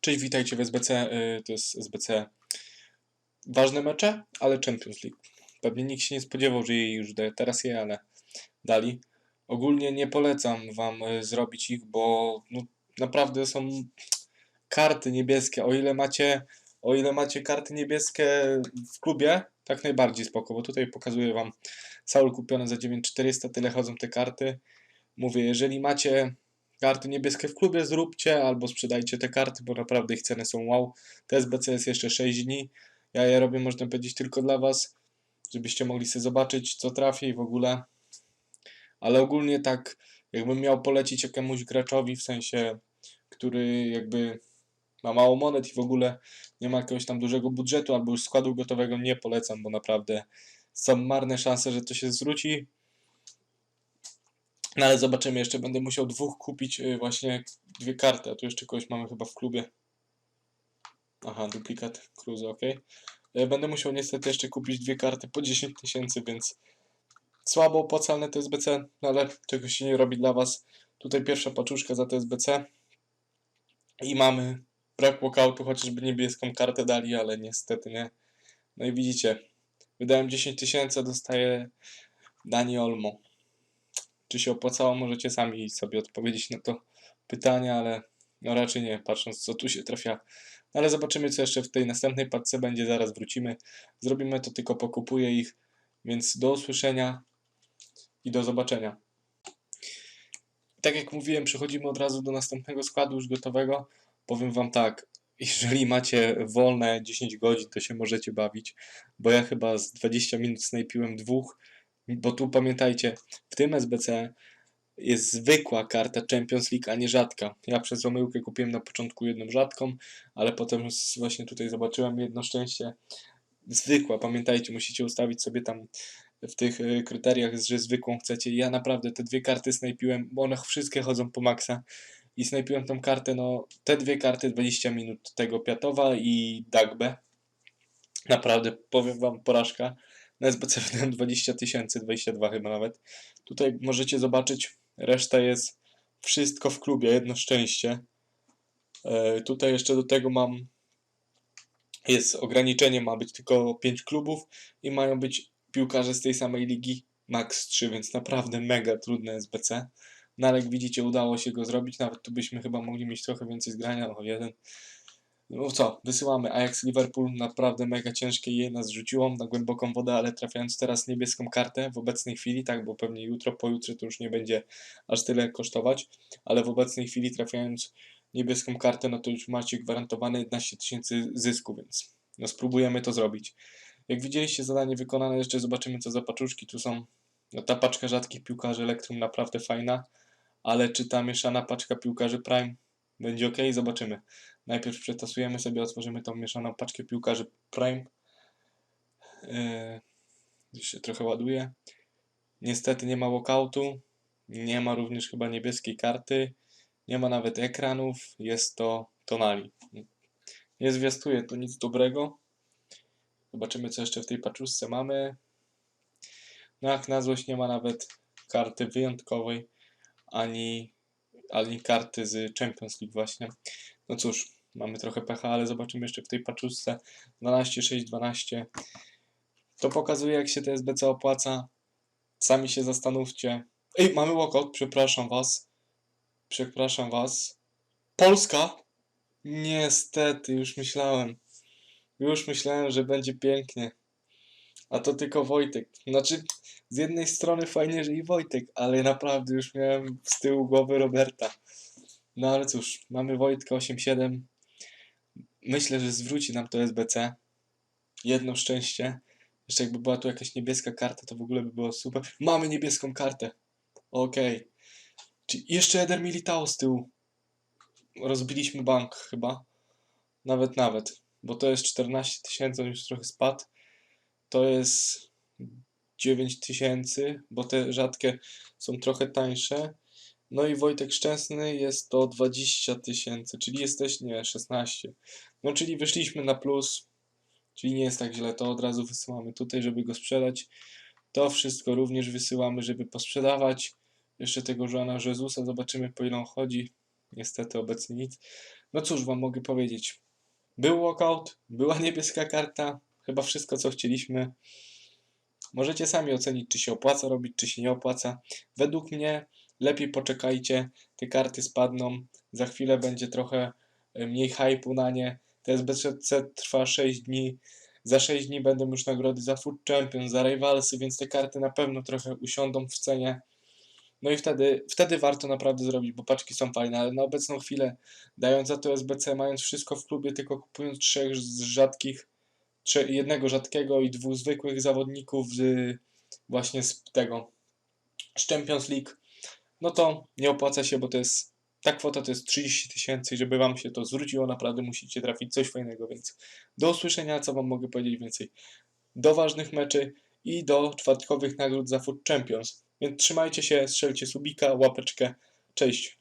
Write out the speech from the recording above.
Cześć, witajcie w SBC. y, To jest SBC. Ważne mecze, ale Champions League. Pewnie nikt się nie spodziewał, że jej już daje. Teraz je, ale dali. Ogólnie nie polecam wam y, zrobić ich, bo no, naprawdę są karty niebieskie. O ile macie, o ile macie karty niebieskie w klubie, tak najbardziej spoko, bo tutaj pokazuję wam Saul kupione za 9400, tyle chodzą te karty. Mówię, jeżeli macie karty niebieskie w klubie zróbcie, albo sprzedajcie te karty, bo naprawdę ich ceny są wow. TSBC jest jeszcze 6 dni. Ja je robię, można powiedzieć, tylko dla Was, żebyście mogli sobie zobaczyć, co trafi i w ogóle. Ale ogólnie tak, jakbym miał polecić jakiemuś graczowi, w sensie, który jakby ma mało monet i w ogóle nie ma jakiegoś tam dużego budżetu, albo już składu gotowego, nie polecam, bo naprawdę są marne szanse, że to się zwróci. No ale zobaczymy, jeszcze będę musiał dwóch kupić y, właśnie dwie karty, a tu jeszcze kogoś mamy chyba w klubie. Aha, duplikat Cruze, ok. Będę musiał niestety jeszcze kupić dwie karty po 10 tysięcy, więc słabo opłacalne to jest BC, no ale tego się nie robi dla Was. Tutaj pierwsza paczuszka za TSBC i mamy brak walkoutu, chociażby niebieską kartę dali, ale niestety nie. No i widzicie, wydałem 10 tysięcy, dostaję Dani Olmo czy się opłacało, możecie sami sobie odpowiedzieć na to pytanie, ale no raczej nie, patrząc co tu się trafia. No ale zobaczymy, co jeszcze w tej następnej paczce będzie, zaraz wrócimy. Zrobimy to, tylko pokupuję ich, więc do usłyszenia i do zobaczenia. Tak jak mówiłem, przechodzimy od razu do następnego składu już gotowego. Powiem Wam tak, jeżeli macie wolne 10 godzin, to się możecie bawić, bo ja chyba z 20 minut snajpiłem dwóch, bo tu pamiętajcie, w tym SBC jest zwykła karta Champions League, a nie rzadka. Ja przez omyłkę kupiłem na początku jedną rzadką, ale potem właśnie tutaj zobaczyłem jedno szczęście. Zwykła, pamiętajcie, musicie ustawić sobie tam w tych y, kryteriach, że zwykłą chcecie. Ja naprawdę te dwie karty snajpiłem, bo one wszystkie chodzą po maksa. I snajpiłem tą kartę, no te dwie karty 20 minut tego Piatowa i Dagbe. Naprawdę, powiem wam, porażka. Na SBC wydałem 20 tysięcy, 22 chyba nawet. Tutaj możecie zobaczyć, reszta jest wszystko w klubie, jedno szczęście. E, tutaj jeszcze do tego mam, jest ograniczenie, ma być tylko 5 klubów i mają być piłkarze z tej samej ligi, max 3, więc naprawdę mega trudne SBC. No ale jak widzicie, udało się go zrobić, nawet tu byśmy chyba mogli mieć trochę więcej zgrania, o jeden. No co, wysyłamy Ajax Liverpool, naprawdę mega ciężkie je nas rzuciło na głęboką wodę, ale trafiając teraz niebieską kartę w obecnej chwili, tak, bo pewnie jutro, pojutrze to już nie będzie aż tyle kosztować, ale w obecnej chwili trafiając niebieską kartę, no to już macie gwarantowane 11 tysięcy zysku, więc no spróbujemy to zrobić. Jak widzieliście zadanie wykonane, jeszcze zobaczymy co za paczuszki tu są. No ta paczka rzadkich piłkarzy Elektrum naprawdę fajna, ale czy ta mieszana paczka piłkarzy Prime będzie ok? Zobaczymy. Najpierw przetasujemy sobie, otworzymy tą mieszaną paczkę piłkarzy Prime. Yy, już się trochę ładuje. Niestety nie ma walkoutu. Nie ma również chyba niebieskiej karty. Nie ma nawet ekranów. Jest to Tonali. Nie zwiastuje to nic dobrego. Zobaczymy, co jeszcze w tej paczuszce mamy. No jak na złość nie ma nawet karty wyjątkowej, ani, ani karty z Champions League właśnie. No cóż, mamy trochę pecha, ale zobaczymy jeszcze w tej paczuszce 12, 6, 12. To pokazuje, jak się TSBC opłaca. Sami się zastanówcie. Ej, mamy walkout, przepraszam was. Przepraszam was. Polska? Niestety, już myślałem. Już myślałem, że będzie pięknie. A to tylko Wojtek. Znaczy, z jednej strony fajnie, że i Wojtek, ale naprawdę już miałem z tyłu głowy Roberta. No ale cóż, mamy Wojtka 8-7. Myślę, że zwróci nam to SBC. Jedno szczęście. Jeszcze jakby była tu jakaś niebieska karta, to w ogóle by było super. Mamy niebieską kartę. Okej. Czy jeszcze Eder Militao z tyłu. Rozbiliśmy bank chyba. Nawet, nawet. Bo to jest 14 tysięcy, on już trochę spadł. To jest 9 tysięcy, bo te rzadkie są trochę tańsze. No i Wojtek Szczęsny jest to 20 tysięcy, czyli jesteś, nie, 16. No czyli wyszliśmy na plus, czyli nie jest tak źle, to od razu wysyłamy tutaj, żeby go sprzedać. To wszystko również wysyłamy, żeby posprzedawać. Jeszcze tego Joana Jezusa, zobaczymy po ile on chodzi. Niestety obecnie nic. No cóż wam mogę powiedzieć. Był walkout, była niebieska karta, chyba wszystko co chcieliśmy. Możecie sami ocenić, czy się opłaca robić, czy się nie opłaca. Według mnie lepiej poczekajcie, te karty spadną, za chwilę będzie trochę e, mniej hypu na nie. To SBC trwa 6 dni, za 6 dni będą już nagrody za Food Champion, za Rivalsy, więc te karty na pewno trochę usiądą w cenie. No i wtedy, wtedy warto naprawdę zrobić, bo paczki są fajne, ale na obecną chwilę, dając za to SBC, mając wszystko w klubie, tylko kupując trzech z rzadkich, jednego rzadkiego i dwóch zwykłych zawodników z, właśnie z tego, z Champions League, no to nie opłaca się, bo to jest, ta kwota to jest 30 tysięcy, żeby wam się to zwróciło, naprawdę musicie trafić coś fajnego, więc do usłyszenia, co wam mogę powiedzieć więcej, do ważnych meczy i do czwartkowych nagród za Food Champions. Więc trzymajcie się, strzelcie subika, łapeczkę. Cześć.